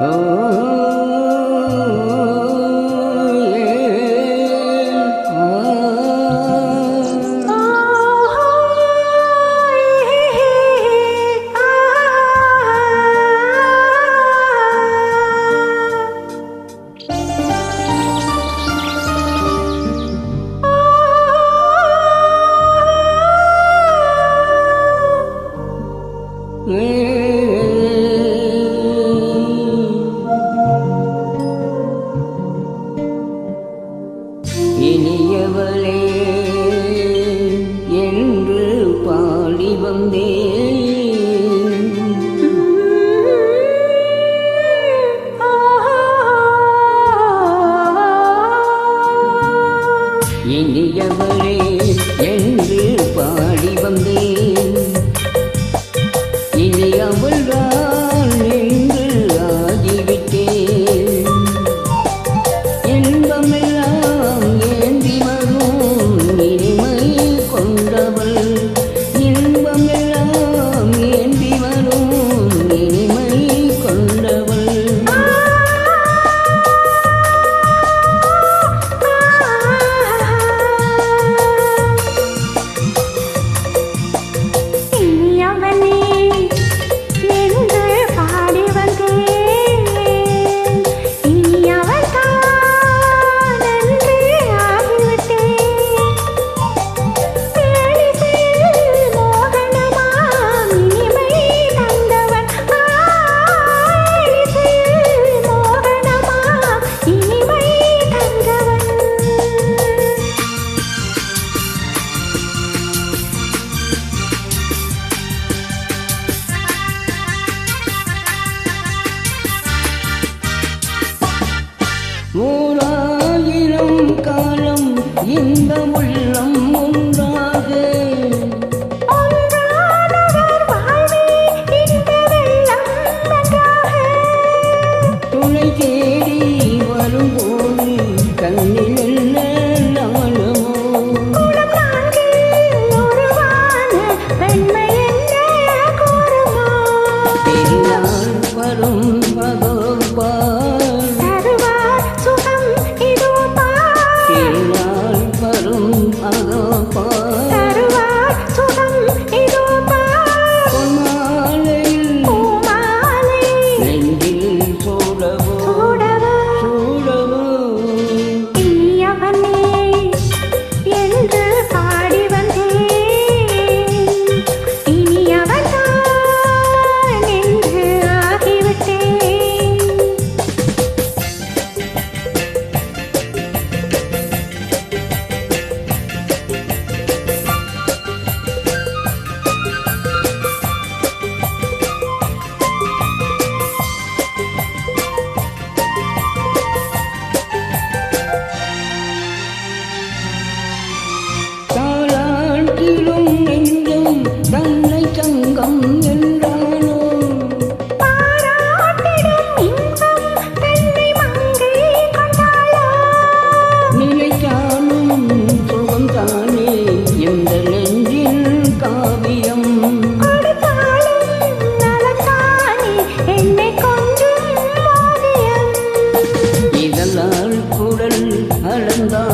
嗯 என்று ஓராயிரம் காலம் இந்த உள்ளம் மயிலும் நெஞ்சும் தன்னை சங்கம் என்றானோ? நிலைத்தானும் சுகம் தானே எந்த நெஞ்சின் காவியம்? அளந்தான்